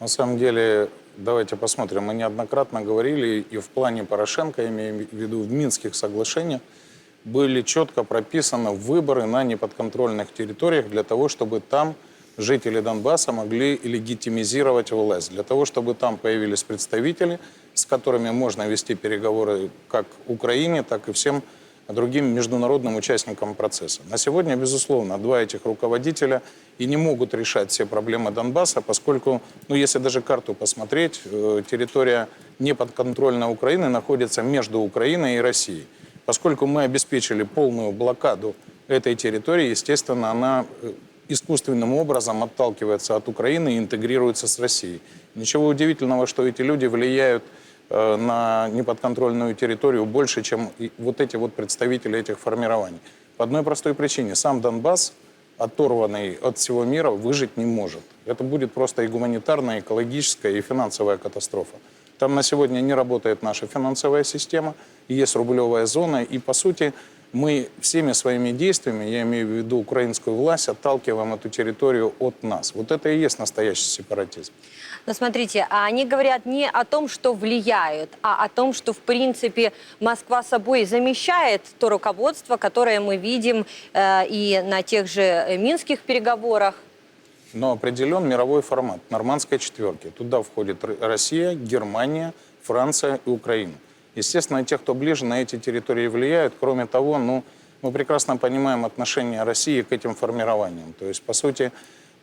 На самом деле, давайте посмотрим. Мы неоднократно говорили, и в плане Порошенко, я в виду в Минских соглашениях, были четко прописаны выборы на неподконтрольных территориях для того, чтобы там жители Донбасса могли легитимизировать власть, для того, чтобы там появились представители, с которыми можно вести переговоры как Украине, так и всем другим международным участникам процесса. На сегодня, безусловно, два этих руководителя и не могут решать все проблемы Донбасса, поскольку, ну, если даже карту посмотреть, э, территория неподконтрольной Украины находится между Украиной и Россией. Поскольку мы обеспечили полную блокаду этой территории, естественно, она э, искусственным образом отталкивается от Украины и интегрируется с Россией. Ничего удивительного, что эти люди влияют э, на неподконтрольную территорию больше, чем вот эти вот представители этих формирований. По одной простой причине. Сам Донбасс, оторванный от всего мира, выжить не может. Это будет просто и гуманитарная, и экологическая, и финансовая катастрофа. Там на сегодня не работает наша финансовая система, есть рублевая зона, и по сути мы всеми своими действиями, я имею в виду украинскую власть, отталкиваем эту территорию от нас. Вот это и есть настоящий сепаратизм. Но смотрите, а они говорят не о том, что влияют, а о том, что, в принципе, Москва собой замещает то руководство, которое мы видим э, и на тех же э, минских переговорах. Но определен мировой формат нормандской четверки. Туда входит Россия, Германия, Франция и Украина. Естественно, те, кто ближе на эти территории влияют. Кроме того, ну, мы прекрасно понимаем отношение России к этим формированиям. То есть, по сути,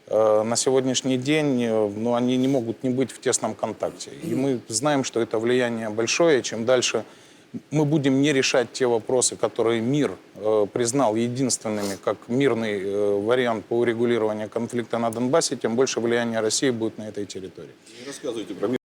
э, на сегодняшний день э, ну, они не могут не быть в тесном контакте. И мы знаем, что это влияние большое. Чем дальше мы будем не решать те вопросы, которые мир э, признал единственными как мирный вариант по урегулированию конфликта на Донбассе, тем больше влияние России будет на этой территории. Не рассказывайте про